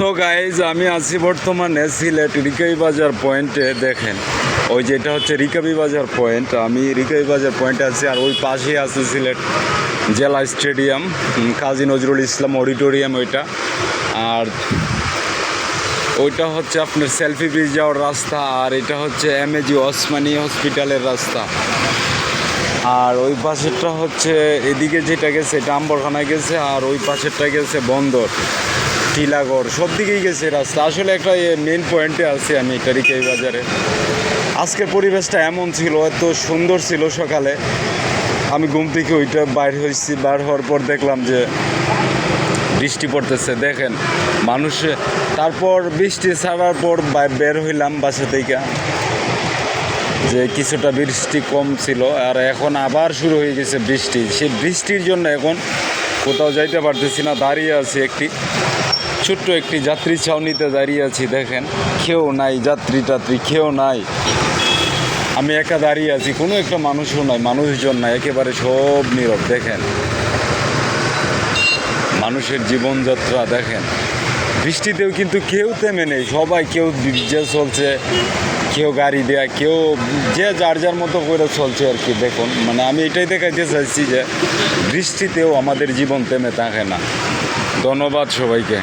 So guys আমি আছি বর্তমানে সিলেট রিকাবি বাজার পয়েন্টে দেখেন। ওই যেটা হচ্ছে রিকাবি বাজার পয়েন্ট আমি রিকাবি বাজার পয়েন্টে আছি, আর ওই পাশেই আছে সিলেট জেলা স্টেডিয়াম কাজী নজরুল ইসলাম অডিটোরিয়াম ওইটা। আর ওইটা হচ্ছে আপনার সেলফি ব্রিজ যাওয়ার রাস্তা, আর এটা হচ্ছে এম এজি ওসমানী হসপিটালের রাস্তা। আর ওই পাশেরটা হচ্ছে, এদিকে যেটা গেছে, এটা গেছে, আর ওই পাশেরটা গেছে বন্দর। টিলাগড় সব দিকেই গেছে রাস্তা। আসলে একটা মেন পয়েন্টে আছি আমি টারিকাই বাজারে। আজকের পরিবেশটা এমন ছিল, এত সুন্দর ছিল সকালে। আমি ঘুম থেকে ওইটা বাইর হয়েছি বার হওয়ার পর দেখলাম যে বৃষ্টি পড়তেছে, দেখেন। মানুষ, তারপর বৃষ্টি ছাড়ার পর বের হইলাম বাসা থেকে। যে কিছুটা বৃষ্টি কম ছিল, আর এখন আবার শুরু হয়ে গেছে বৃষ্টি। সেই বৃষ্টির জন্য এখন কোথাও যাইতে পারতেছি না, দাঁড়িয়ে আছি একটি। ছোট্ট একটি যাত্রী ছাউনিতে দাঁড়িয়ে আছি, দেখেন। কেউ নাই, যাত্রী টাত্রী, কেউ নাই। আমি একা দাঁড়িয়ে আছি, কোনো একটা মানুষও নাই, মানুষজন নাই, একেবারে সব নীরব, দেখেন। মানুষের জীবনযাত্রা, দেখেন। বৃষ্টিতেও কিন্তু কেউ থেমে নেই, সবাই কেউ যে চলছে, কেউ গাড়ি দেয়া, কেউ যে যার যার মতো করে চলছে আর কি, দেখুন। মানে আমি এটাই দেখাইতে চাইছি যে, বৃষ্টিতেও আমাদের জীবন থেমে থাকে না। ধন্যবাদ সবাইকে।